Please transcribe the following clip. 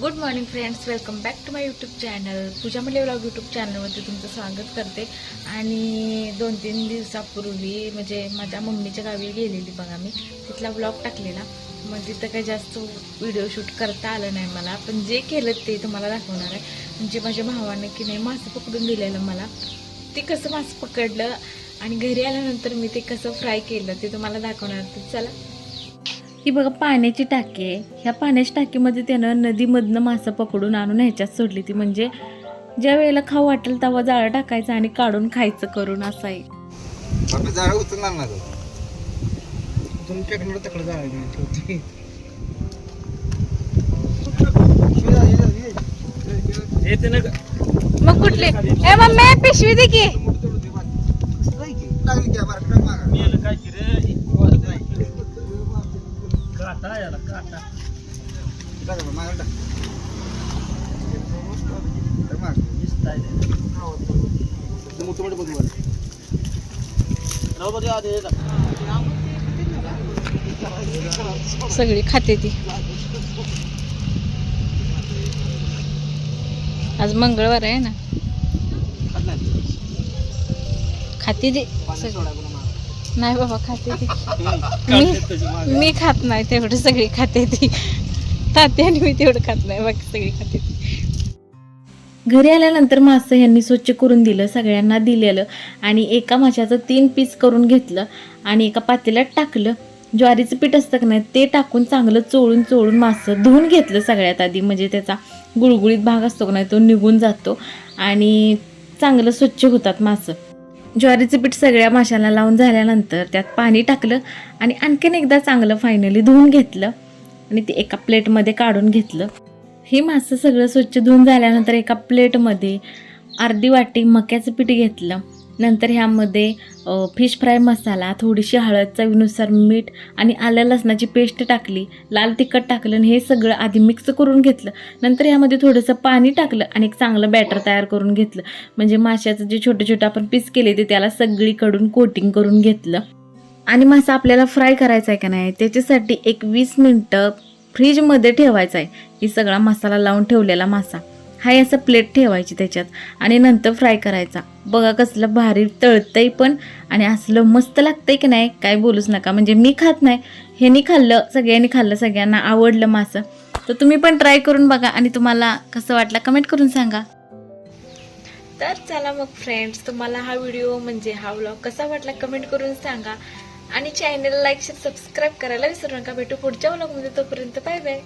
Good morning friends welcome back to my YouTube channel Pooja Malle vlog YouTube चॅनलमध्ये तुमचं स्वागत करते. आणि दोन तीन दिवसापूर्वी म्हणजे माझ्या मम्मीच्या गावी गेलेली बघा मी. तिथला ब्लॉग टाकलेला. मग तिथं काही जास्त व्हिडिओ शूट करता आलं नाही मला. पण जे केलं ते तुम्हाला दाखवणार आहे. म्हणजे माझ्या भावाने की नाही मासं पकडून दिलेलं मला. ते कसं मासं पकडलं आणि घरी आल्यानंतर मी ते कसं फ्राय केलं ते तुम्हाला दाखवणार तर चला. ही बघा पाण्याची टाकी आहे. ह्या पाण्याच्या टाकीमध्ये त्यानं नदीमधनं मासं पकडून आणून ह्याच्यात सोडली ती. म्हणजे ज्या वेळेला खाऊ वाटेल तेव्हा जाळं टाकायचं आणि काढून खायचं करून असं आहे उचलणार ना तकडे मग कुठले? ए मम्मी पिशवी दे की. काटा याला काटा. सगळी खाते ती. आज मंगळवार आहे ना? खाते ती. नाही बाबा खाते ती. मागं. मी खात नाही तेवढं सगळी खाते ती. ताते आणि मी तेवढं खात नाही बाकी सगळी खाते ती. घरी आल्यानंतर मासं यांनी स्वच्छ करून दिलं सगळ्यांना दिलेलं आणि एका माशाचं तीन पीस करून घेतलं आणि एका पातेल्यात टाकलं. ज्वारीचं पीठ असतं का नाही ते टाकून चांगलं चोळून चोळून मासं धुवून घेतलं सगळ्यात आधी. म्हणजे त्याचा गुळगुळीत भाग असतो का नाही तो निघून जातो आणि चांगलं स्वच्छ होतात मासं. ज्वारीचं पीठ सगळ्या माशाला लावून झाल्यानंतर त्यात पाणी टाकलं आणि आणखीन एकदा चांगलं फायनली धुवून घेतलं आणि ते एका प्लेटमध्ये काढून घेतलं. हे मासं सगळं स्वच्छ धुवून झाल्यानंतर एका प्लेटमध्ये अर्धी वाटी मक्याचं पीठ घेतलं. नंतर ह्यामध्ये फिश फ्राय मसाला थोडीशी हळद चवीनुसार मीठ आणि आलं लसणाची पेस्ट टाकली लाल तिखट टाकलं आणि हे सगळं आधी मिक्स करून घेतलं. नंतर ह्यामध्ये थोडंसं पाणी टाकलं आणि एक चांगलं बॅटर तयार करून घेतलं. म्हणजे माशाचं जे छोटे छोटे आपण पीस केले ते त्याला सगळीकडून कोटिंग करून घेतलं. आणि मासा आपल्याला फ्राय करायचा आहे का नाही त्याच्यासाठी एक वीस मिनटं फ्रीजमध्ये ठेवायचा आहे. ही सगळा मसाला लावून ठेवलेला मासा. हाय असं प्लेट ठेवायची त्याच्यात. आणि नंतर फ्राय करायचा. बघा कसलं भारी तळतंय पण आणि असलं मस्त लागतंय की नाही काय बोलूच नका. म्हणजे मी खात नाही ह्यानी खाल्लं सगळ्यांनी खाल्लं सगळ्यांना आवडलं मासं. तर तुम्ही पण ट्राय करून बघा आणि तुम्हाला कसं वाटलं कमेंट करून सांगा. तर चला मग फ्रेंड्स तुम्हाला हा व्हिडिओ म्हणजे हा व्लॉग कसा वाटला कमेंट करून सांगा. आणि चॅनल लाईक शेअर सबस्क्राईब करायला विसरू नका. भेटू पुढच्या व्लॉगमध्ये तोपर्यंत बाय बाय